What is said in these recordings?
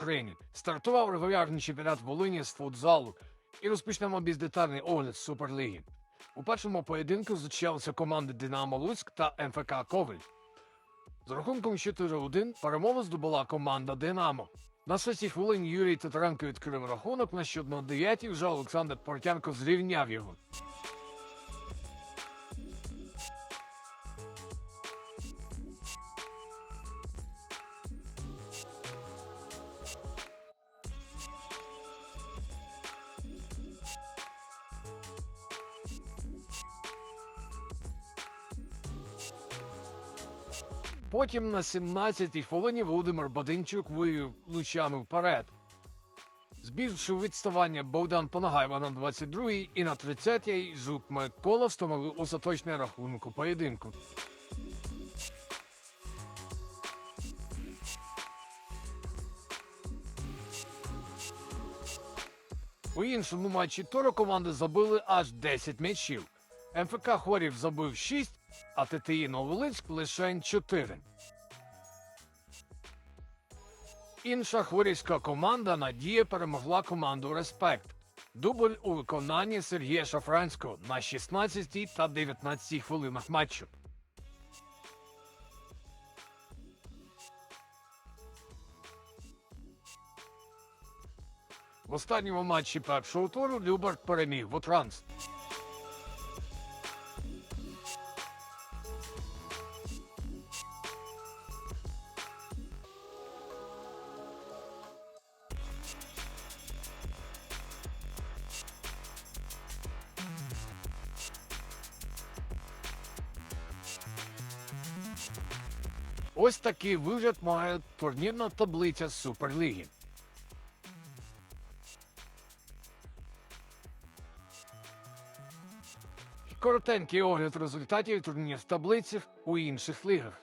Україні! Стартував регулярний чемпіонат Волині з футзалу і розпочнемо без детальний огляд Суперліги. У першому поєдинку зустрічалися команди Динамо Луцьк та МФК Ковель. З рахунком 4-1 перемогу здобула команда Динамо. На шостій хвилині Юрій Татаренко відкрив рахунок на щодо 9 вже Олександр Портянко зрівняв його. Потім на 17-й хвилині Володимир Бадинчук вивів лучами вперед. Збільшив відставання Богдан Панагайва на 22-й і на 30-й Жук Микола встановив остаточний рахунок у поєдинку. У іншому матчі Торо команди забили аж 10 м'ячів. МФК Хорів забив 6, а ТТІ Новолинськ лише 4. Інша хворівська команда Надія перемогла команду Респект. Дубль у виконанні Сергія Шафранського на 16 та 19 хвилинах матчу. В останньому матчі першого туру Люберт переміг Вотранс. Ось такий вигляд має турнірна таблиця Суперліги. Коротенький огляд результатів турнір таблиці у інших лігах.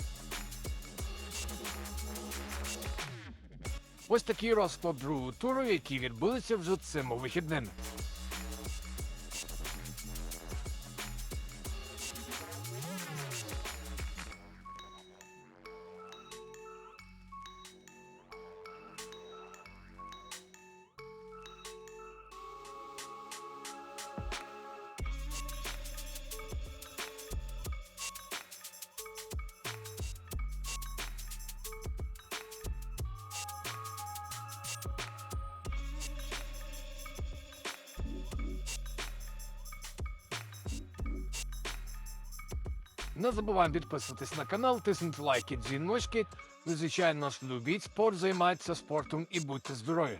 Ось такий розклад другого туру, які відбулися вже цими вихідними. Не забуваємо підписатись на канал, тиснути лайки, дзвіночки. Ну, звичайно, нас любіть спорт, займайтеся спортом і будьте здорові.